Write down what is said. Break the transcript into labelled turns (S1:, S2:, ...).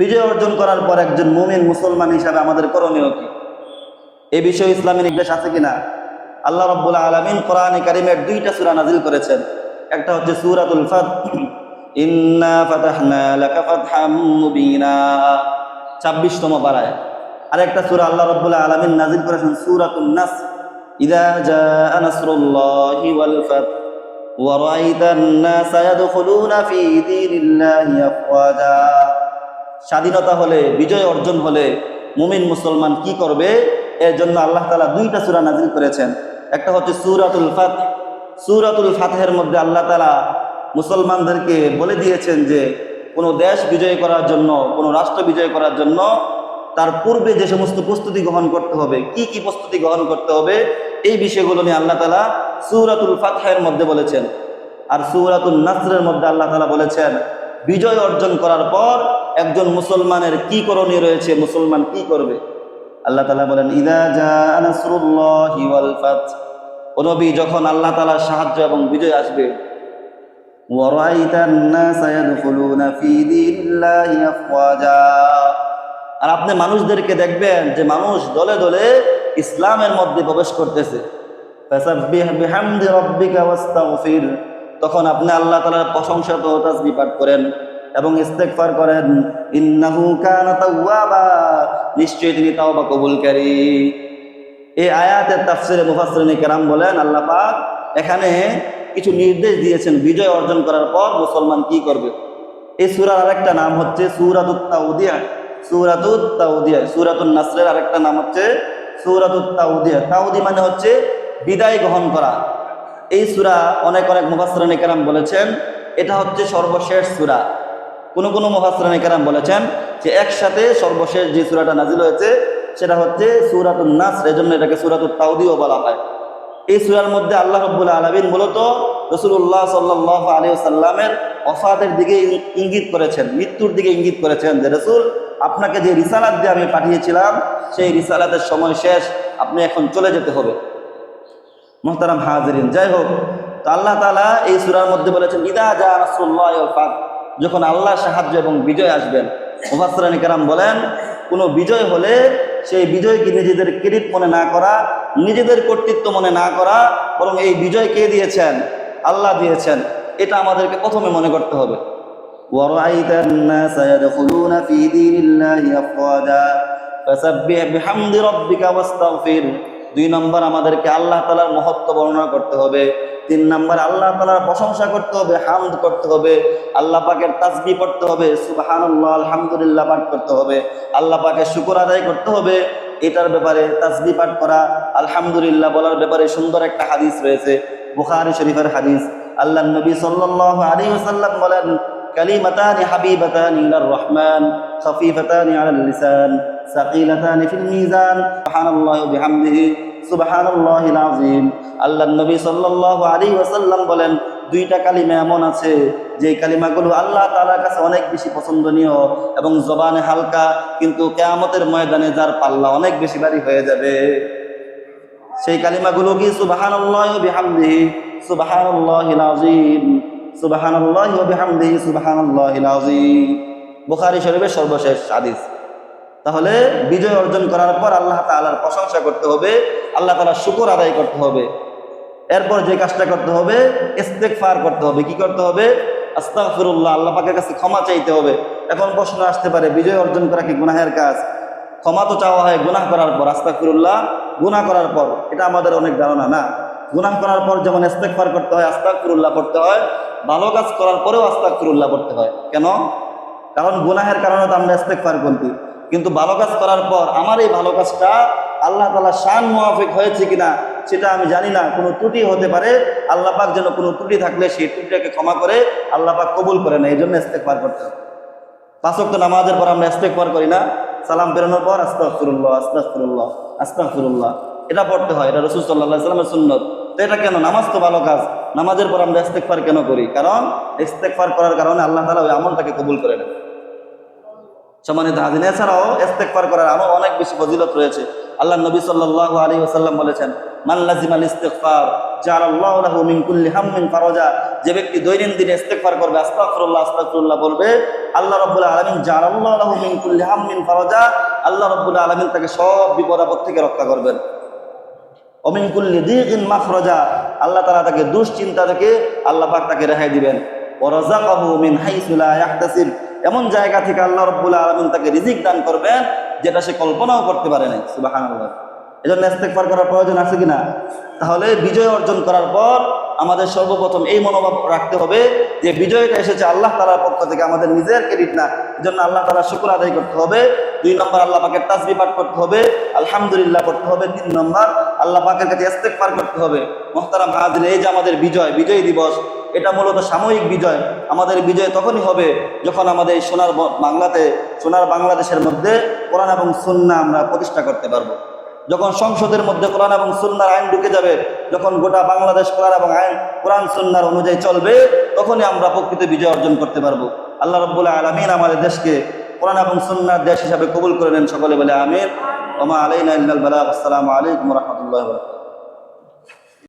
S1: বিজয় অর্জন করার পর একজন মুমিন মুসলমান হিসাবে আমাদের করণীয় কি? এ বিষয়ে ইসলামী নির্দেশ আছে কিনা? আল্লাহ রব্বুল আলমিন কোরআন কারিমের দুইটা সূরা নাজিল করেছেন। একটা হচ্ছে সূরাতুল ফাত 26তম পারায়। আরেকটা সূরা আল্লাহ রব্বুল আলামিন নাজিল করেছেন, সূরাতুন নাস ইদা জাআ নাসরুল্লাহি ওয়াল ফাত স্বাধীনতা হলে, বিজয় অর্জন হলে মুমিন মুসলমান কি করবে? এর জন্য আল্লাহ তাআলা দুইটা সুরা নাজিল করেছেন। একটা হচ্ছে সূরাতুল ফাত সূরাতুল ফাতহের মধ্যে আল্লাহ তালা মুসলমানদেরকে বলে দিয়েছেন যে, কোনো দেশ বিজয় করার জন্য, কোনো রাষ্ট্র বিজয় করার জন্য তার পূর্বে যে সমস্ত প্রস্তুতি গ্রহণ করতে হবে, কি কি প্রস্তুতি গ্রহণ করতে হবে, এই বিষয়গুলো নিয়ে আল্লাহ তালা সুরাতুল ফাতহের মধ্যে বলেছেন। আর সুরাতুল নাসরের মধ্যে আল্লাহ তালা বলেছেন, বিজয় অর্জন করার পর একজন মুসলমানের কি করণীয় রয়েছে, মুসলমান কি করবে? আল্লাহ তালা বলেন, ইদা জাহাত ও নবী, যখন আল্লাহ তালার সাহায্য এবং বিজয় আসবে আর আপনি মানুষদেরকে দেখবেন যে মানুষ দলে দলে ইসলামের মধ্যে প্রবেশ করতেছে। তখন আপনি আল্লাহ তালার প্রশংসা তো তাজবি পাঠ করেন। এবং ইস্তেগফার করেন, ইন্নাহু কানা তাওয়াবা। নিশ্চয়ই তিনি তাওবা কবুলকারী। এই আয়াতের তাফসিরে মুফাসসিরিন কেরাম বলেন, আল্লাহ পাক এখানে কিছু নির্দেশ দিয়েছেন বিজয় অর্জন করার পর মুসলমান কি করবে। এই সূরার আরেকটা নাম হচ্ছে সূরাতুত তাওদিয়া। সূরাতুত তাওদিয়া, সূরাতুন নাসরের আরেকটা নাম হচ্ছে সূরাতুত তাওদিয়া। তাওদি মানে হচ্ছে বিদায় গ্রহণ করা। এই সূরা অনেক অনেক মুফাসসিরিন কেরাম বলেছেন, এটা হচ্ছে সর্বশেষ সূরা। কোন কোনো মুফাসসিরিন কেরাম বলেছেন যে একসাথে সর্বশেষ যে সূরাটা নাজিল হয়েছে, সেটা হচ্ছে সূরাতুন নাসর এজন্য এটাকে সূরাতুত তাওদিও বলা হয়। এই সুরার মধ্যে আল্লাহ রব্বুল আলমিন মূলত রসুল্লাহ সাল্লাহ আলী সাল্লামের অফাতের দিকে ইঙ্গিত করেছেন, মৃত্যুর দিকে ইঙ্গিত করেছেন যে রসুল, আপনাকে যে রিসালাত দিয়ে আমি পাঠিয়েছিলাম, সেই রিসালাতের সময় শেষ, আপনি এখন চলে যেতে হবে। মোহতারাম হাজরিন, যাই হোক, তো আল্লাহ তালা এই সুরার মধ্যে বলেছেন, ইদা যা ফাত। যখন আল্লাহ সাহায্য এবং বিজয় আসবেন মুফাসসিরানি কেরাম বলেন কোনো বিজয় হলে সেই বিজয়কে নিজেদের ক্রেডিট মনে না করা নিজেদের কর্তৃত্ব মনে না করা বরং এই বিজয় কে দিয়েছেন আল্লাহ দিয়েছেন এটা আমাদেরকে প্রথমে মনে করতে হবে وَرَأَيْتَ النَّاسَ يَدْخُلُونَ فِي دِينِ اللَّهِ أَفْوَاجًا فَسَبِّحْ بِحَمْدِ رَبِّكَ وَاسْتَغْفِرْ দুই নম্বর আমাদেরকে আল্লাহ তালার মহত্ব বর্ণনা করতে হবে তিন নম্বর, আল্লাহ তালার প্রশংসা করতে হবে, হামদ করতে হবে, আল্লাহ পাকের তাজবি পড়তে হবে, সুবাহানুল্লাহ, আলহামদুলিল্লাহ পাঠ করতে হবে, আল্লাহ পাকে শুকুর আদায় করতে হবে, এটার ব্যাপারে তাজবি পাঠ করা, আলহামদুলিল্লাহ বলার ব্যাপারে সুন্দর একটা হাদিস রয়েছে, বুখারি শরীফের হাদিস, আল্লাহ নবী সাল্লাহ আলী সাল্লাম বলেন, কালিমাতানি হাবিবাতানি ইলার রহমান, খফিফাতানি আলাল লিসান, সাকিলাতানি ফিল মিজান, সুবহানাল্লাহি ওয়া বিহামদিহি। আল্লাহ নবী সাল্লাল্লাহু ওয়াসাল্লাম বলেন, দুইটা কালিমা এমন আছে, যে কালিমাগুলো আল্লাহ তালার কাছে অনেক বেশি পছন্দনীয় এবং জবানে হালকা, কিন্তু কেয়ামতের ময়দানে যার পাল্লা অনেক বেশি বাড়ি হয়ে যাবে। সেই কালিমাগুলো কি সুবাহানুল্লাহ বুখারী সর্বশেষ হাদিস। তাহলে বিজয় অর্জন করার পর আল্লাহ তাআলার প্রশংসা করতে হবে, আল্লাহ তাআলার শুকর আদায় করতে হবে। এরপর যে কাজটা করতে হবে, ইস্তেগফার করতে হবে। কি করতে হবে? আস্তাগফিরুল্লাহ, আল্লাহ পাকের কাছে ক্ষমা চাইতে হবে। এখন প্রশ্ন আসতে পারে, বিজয় অর্জন করা কি গুনাহের কাজ? ক্ষমা তো চাওয়া হয় গুনাহ করার পর, আস্তাগফিরুল্লাহ, গুনাহ করার পর। এটা আমাদের অনেক ধারণা, না? গুনাহ করার পর যেমন ইস্তেগফার করতে হয়, আস্তাগফিরুল্লাহ পড়তে হয়, ভালো কাজ করার পরেও আস্তাগফিরুল্লাহ পড়তে হয়। কেন? কারণ গুনাহের কারণে তো আমরা ইস্তেগফার করছি কিন্তু ভালো কাজ করার পর আমার এই ভালো কাজটা আল্লাহ তালা শান মুয়াফিক হয়েছে কিনা সেটা আমি জানি না। কোনো ত্রুটি হতে পারে, আল্লাহ পাক যেন কোনো ত্রুটি থাকলে সেই ত্রুটিটাকে ক্ষমা করে আল্লাহ পাক কবুল করে না এই জন্য ইস্তেগফার করতে হবে। পাঁচক্ত নামাজের পর আমরা ইস্তেগফার করি না। সালাম বেরোনোর পর আস্তাগফিরুল্লাহ আস্তাগফিরুল্লাহ আস্তাগফিরুল্লাহ। এটা পড়তে হয়, এটা রসুল সাল্লাহ সাল্লামের সুন্নত। তো এটা কেন? নামাজ তো ভালো কাজ। নামাজের পর আমরা ইস্তেগফার কেন করি? কারণ ইস্তেগফার করার কারণে আল্লাহ তালা ওই আমলটাকে কবুল করে নেন সম্মানিত হাজিন এছাড়াও ইস্তেগফার করার আরও অনেক বেশি ফজিলত রয়েছে। আল্লাহ নবী সাল্লাল্লাহু আলাইহি ওয়াসাল্লাম বলেছেন, মান লাজিমাল ইস্তিগফার জাআলাল্লাহু লাহু মিন কুল্লি যে ব্যক্তি দৈনন্দিন ইস্তেগফার করবে, আস্তাগফিরুল্লাহ আস্তাগফিরুল্লাহ বলবে, আল্লাহ রাব্বুল আলামিন জাআলাল্লাহু লাহু মিন কুল্লি আল্লাহ রাব্বুল আলামিন তাকে সব বিপদ আপদ থেকে রক্ষা করবেন। অমিন কুল্লি দিকিন মাখরাজা। আল্লাহ তাআলা তাকে দুশ্চিন্তা থেকে আল্লাহ পাক তাকে রেহাই দিবেন। ওয়ারাযাকাহু মিন হাইসু লা ইয়াহতাসিব। এমন জায়গা থেকে আল্লাহ রাব্বুল আলামিন তাকে রিজিক দান করবেন, যেটা সে কল্পনাও করতে পারে নাই। সুবহানাল্লাহ। এজন্য ইস্তেগফার করার প্রয়োজন আছে কিনা? তাহলে বিজয় অর্জন করার পর আমাদের সর্বপ্রথম এই মনোভাব রাখতে হবে যে বিজয়টা এসেছে আল্লাহ তালার পক্ষ থেকে, আমাদের নিজের ক্রেডিট না। এজন্য আল্লাহ তালা শুক্র আদায় করতে হবে। দুই নম্বর, আল্লাহ পাকের তাসবি পাঠ করতে হবে। আলহামদুলিল্লাহ করতে হবে। তিন নম্বর, আল্লাহ পাকের কাছে ইস্তেগফার করতে হবে। মোহতারাম হাজির, এই যে আমাদের বিজয় বিজয় দিবস এটা মূলত সাময়িক বিজয়। আমাদের বিজয় তখনই হবে যখন আমাদের এই সোনার বাংলাতে, সোনার বাংলাদেশের মধ্যে কোরআন এবং সুন্না আমরা প্রতিষ্ঠা করতে পারব। যখন সংসদের মধ্যে কোরআন এবং সুন্নার আইন ঢুকে যাবে, যখন গোটা বাংলাদেশ কোরআন এবং আইন, কোরআন সুন্নার অনুযায়ী চলবে, তখনই আমরা প্রকৃত বিজয় অর্জন করতে পারব। আল্লাহ রব্বুল্লাহ আলমিন আমাদের দেশকে কোরআন এবং সুন্নার দেশ হিসাবে কবুল করে নেন। সকলে বলে আমির ওমা আলাইনা আসসালামু আলাইকুম রহমতুল্লাহ